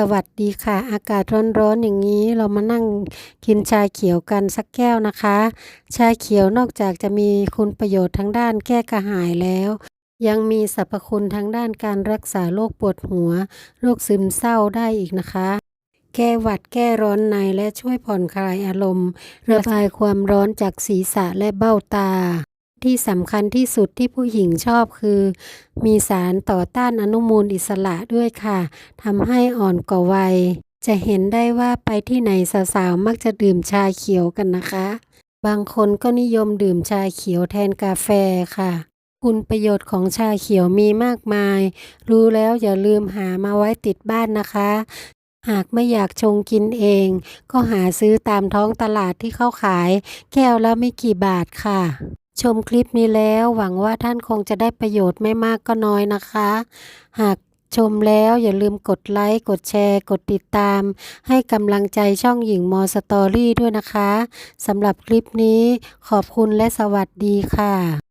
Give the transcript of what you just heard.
สวัสดีค่ะ อากาศร้อนๆอย่างนี้เรามานั่งกินชาเขียวกันสักแก้วนะคะ ชาเขียวนอกจากจะมีคุณประโยชน์ทางด้านแก้กระหายแล้ว ยังมีสรรพคุณทางด้านการรักษาโรคปวดหัวโรคซึมเศร้าได้อีกนะคะ แก้หวัดแก้ร้อนในและช่วยผ่อนคลายอารมณ์ ระบายความร้อนจากศีรษะและเบ้าตา ที่สำคัญที่สุดที่ผู้หญิงชอบคือ มีสารต่อต้านอนุมูลอิสระด้วยค่ะทำให้อ่อนกว่าวัย จะเห็นได้ว่าไปที่ไหนสาวๆมักจะดื่มชาเขียวกันนะคะ บางคนก็นิยมดื่มชาเขียวแทนกาแฟค่ะ คุณประโยชน์ของชาเขียวมีมากมาย รู้แล้วอย่าลืมหามาไว้ติดบ้านนะคะ หากไม่อยากชงกินเอง ก็หาซื้อตามท้องตลาดที่เขาขาย แก้วละไม่กี่บาทค่ะ ชมคลิปนี้แล้วหวังว่าท่านคงจะได้ประโยชน์ไม่มากก็น้อยนะคะ หากชมแล้วอย่าลืมกดไลค์ กดแชร์ กดติดตาม ให้กำลังใจช่องหญิงมอสตอรี่ด้วยนะคะสำหรับคลิปนี้ขอบคุณและสวัสดีค่ะ